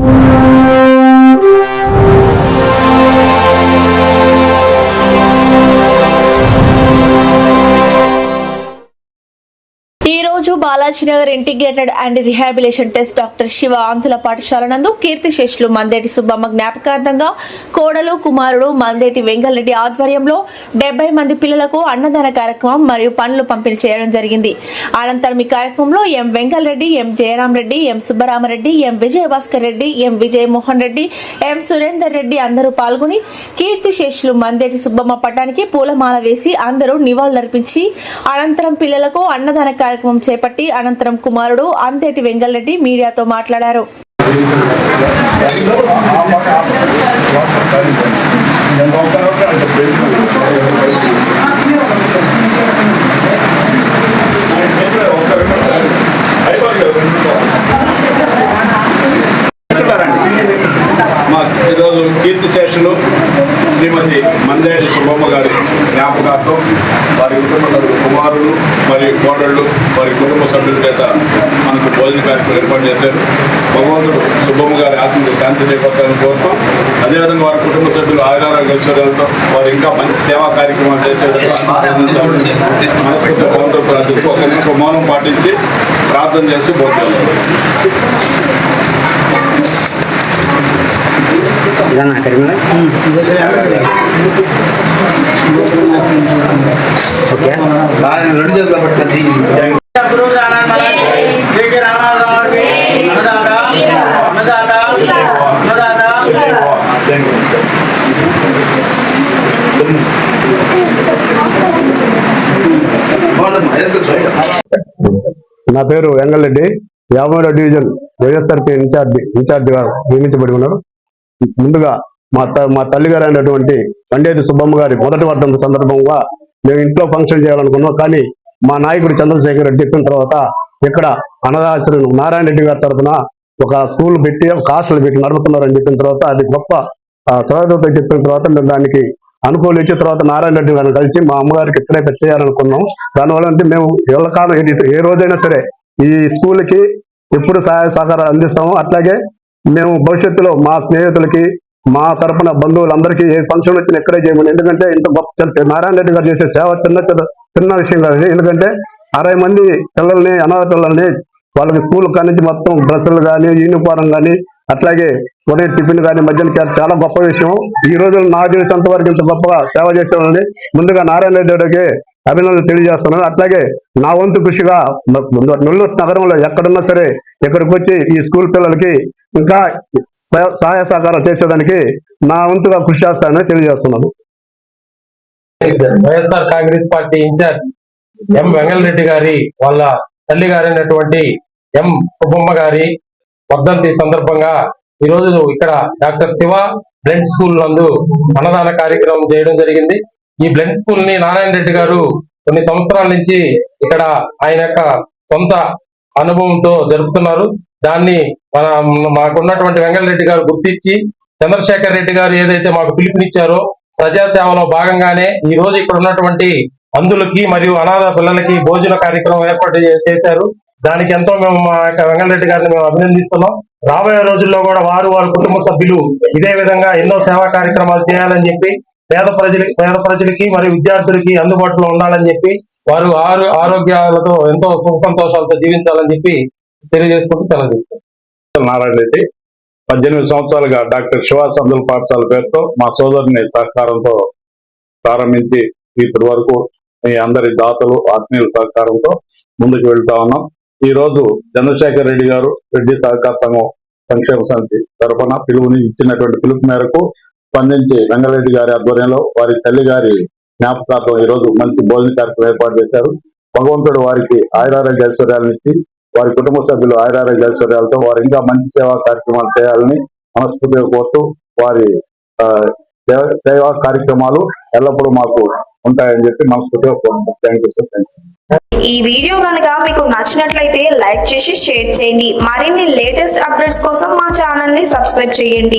you. ఈ రోజు Balajinagar integrated and rehabilitation test doctor Shiva Anthula పాఠశాల నందు కీర్తిశేషులు మందేటి సుబ్బమ్మ జ్ఞాపకార్థంగా కోడలు కుమారుడు మందేటి వెంగళరెడ్డి ఆధ్వర్యంలో డెబ్బై మంది పిల్లలకు అన్నదాన కార్యక్రమం మరియు పనులు పంపిణీ చేయడం జరిగింది. అనంతరం ఈ కార్యక్రమంలో ఎం వెంగళరెడ్డి ఎం జయరాం రెడ్డి ఎం సుబ్బరామరెడ్డి ఎం విజయభాస్కర్ రెడ్డి ఎం విజయమోహన్ రెడ్డి ఎం సురేందర్ రెడ్డి అందరూ పాల్గొని కీర్తిశేషులు మందేటి సుబ్బమ్మ పట్టానికి పూలమాల వేసి అందరూ నివాళులర్పించి అనంతరం పిల్లలకు అన్నదాన కార్యక్రమం కార్యక్రమం చేపట్టి అనంతరం కుమారుడు అంతేటి వెంగల్రెడ్డి మీడియాతో మాట్లాడారు. ఈరోజు కీర్తి శేషులు శ్రీమతి మందేటి సుబ్బమ్మ గారి జ్ఞాపకార్థం కుటుంబ కుమారులు మరియు కోడళ్ళు వారి కుటుంబ సభ్యుల చేత మనకు భోజన కార్యక్రమం ఏర్పాటు చేశారు. భగవంతుడు సుబ్బమ్మ గారి ఆత్మకు శాంతి చేపట్టాలని కోరుతాం అదేవిధంగా వారి కుటుంబ సభ్యులు ఆయురారోగ్య ఐశ్వర్యాలతో వారు ఇంకా మంచి సేవా కార్యక్రమాలు చేసేందుకు భగవంతుడు ప్రార్థిస్తూ ఒక మౌనం పాటించి ప్రార్థన చేసి భోజనం చేస్తారు. కరీంనగర్ ఓకే. రెండు చేతులు గురు వేసుకోవచ్చు నా పేరు వెంగళరెడ్డి. యాభై డివిజన్ వైఎస్ఆర్పీ ఇన్ఛార్జి ఇన్ఛార్జిగా నియమించబడి ఉన్నారు. ముందుగా మా త మా తల్లిగారు అయినటువంటి పండేటి సుబ్బమ్మ గారి మొదటి వర్ధంతి సందర్భంగా మేము ఇంట్లో ఫంక్షన్ చేయాలనుకున్నాం. కానీ మా నాయకుడు చంద్రశేఖర్ రెడ్డి చెప్పిన తర్వాత ఇక్కడ అన్నదాశ్రమం నారాయణ రెడ్డి గారి తరఫున ఒక స్కూల్ పెట్టి ఒక హాస్టల్ పెట్టి నడుపుతున్నారని చెప్పిన తర్వాత అది గొప్ప సహృదయతో చెప్పిన తర్వాత మేము దానికి అనుకూలించిన తర్వాత నారాయణ రెడ్డి గారిని కలిసి మా అమ్మగారికి ఇక్కడే పెట్టేయాలనుకున్నాం దానివల్ల అంటే మేము ఎల్లకాలం ఏ రోజైనా సరే ఈ స్కూల్కి ఎప్పుడు సహాయ సహకారాలు అందిస్తాము అట్లాగే మేము భవిష్యత్తులో మా స్నేహితులకి మా తరపున బంధువులందరికీ ఏ ఫంక్షన్ వచ్చిన ఎక్కడే చేయమని. ఎందుకంటే ఇంత గొప్ప నారాయణ రెడ్డి గారు చేసే సేవ చిన్న చిన్న చిన్న విషయం కాదు. ఎందుకంటే అరవై మంది పిల్లల్ని అనాథ పిల్లల్ని వాళ్ళకి స్కూల్ కానించి మొత్తం డ్రెస్సులు కానీ యూనిఫారం కానీ అట్లాగే ఉదయం టిఫిన్ కానీ మధ్యాహ్నం చాలా గొప్ప విషయం. ఈ రోజు నా తెలిసినంత వరకు ఇంత గొప్పగా సేవ చేసేవాళ్ళని ముందుగా నారాయణ రెడ్డి అభినందనలు తెలియజేస్తున్నాను. అట్లాగే నా వంతు కృషిగా నెల్లూరు నగరంలో ఎక్కడున్నా సరే ఇక్కడికి వచ్చి ఈ స్కూల్ పిల్లలకి ఇంకా సహాయ సహకారం చేసేదానికి నా వంతుగా కృషి చేస్తానని తెలియజేస్తున్నాను. YSR Congress party incharge M Vengalreddy గారి వాళ్ళ తల్లి గారైనటువంటి ఎం సుబ్బమ్మ గారి వర్ధంతి సందర్భంగా ఈ ఇక్కడ డాక్టర్ శివ బ్లడ్ స్కూల్ నందు అన్నదాన కార్యక్రమం చేయడం జరిగింది. ఈ బ్లడ్ స్కూల్ని నారాయణ రెడ్డి గారు కొన్ని సంవత్సరాల నుంచి ఇక్కడ ఆయన యొక్క సొంత అనుభవంతో జరుపుతున్నారు. దాన్ని మన మాకున్నటువంటి వెంగళరెడ్డి గారు గుర్తించి చంద్రశేఖర్ రెడ్డి గారు ఏదైతే మాకు పిలుపునిచ్చారో ప్రజాసేవలో భాగంగానే ఈ రోజు ఇక్కడ ఉన్నటువంటి అందులకి మరియు అనాథ పిల్లలకి భోజన కార్యక్రమం ఏర్పాటు చే- చేశారు. దానికి ఎంతో మేము మా యొక్క వెంగళరెడ్డి గారిని మేము అభినందిస్తున్నాం. రాబోయే రోజుల్లో కూడా వారు వారి కుటుంబ సభ్యులు ఇదే విధంగా ఎన్నో సేవా కార్యక్రమాలు చేయాలని చెప్పి పేద ప్రజలకి పేద ప్రజలకి మరియు విద్యార్థులకి అందుబాటులో ఉండాలని చెప్పి వారు ఆరు ఆరోగ్యాలతో ఎంతో సుఖ సంతోషాలతో జీవించాలని చెప్పి తెలియజేసుకుంటూ తెలియజేస్తాం నారాయణ రెడ్డి. పద్దెనిమిది సంవత్సరాలుగా డాక్టర్ శివాస్ అందుల పాఠశాల పేరుతో మా సోదరుని సహకారంతో ప్రారంభించి ఇప్పటి వరకు మీ అందరి దాతలు ఆత్మీయుల సహకారంతో ముందుకు వెళ్తా ఉన్నాం. ఈ రోజు చంద్రశేఖర్ రెడ్డి గారు రెడ్డి సహకార సంఘం సంక్షేమ సమితి తరఫున పిలుపుని ఇచ్చినటువంటి పిలుపు మేరకు స్పందించి రంగారెడ్డి గారి ఆధ్వర్యంలో వారి తల్లి గారి జ్ఞాపకార్థం ఈ రోజు మంచి భోజన కార్యక్రమం ఏర్పాటు చేశారు. భగవంతుడు వారికి ఆయురారోగ్య ఐశ్వర్యాలను ఇచ్చి వారి కుటుంబ సభ్యులు ఆయురారోగ్య ఐశ్వర్యాలతో వారు ఇంకా మంచి సేవా కార్యక్రమాలు చేయాలని మనస్ఫూర్తిగా కోరుతూ వారి సేవా కార్యక్రమాలు ఎల్లప్పుడూ మాకు ఉంటాయని చెప్పి మనస్ఫూర్తిగా కోరుతున్నాం thank you sir thank you ఈ వీడియో కనుక మీకు నచ్చినట్లయితే లైక్ చేసి షేర్ చేయండి. మరిన్ని లేటెస్ట్ అప్డేట్స్ కోసం మా ఛానల్ని సబ్స్క్రైబ్ చేయండి.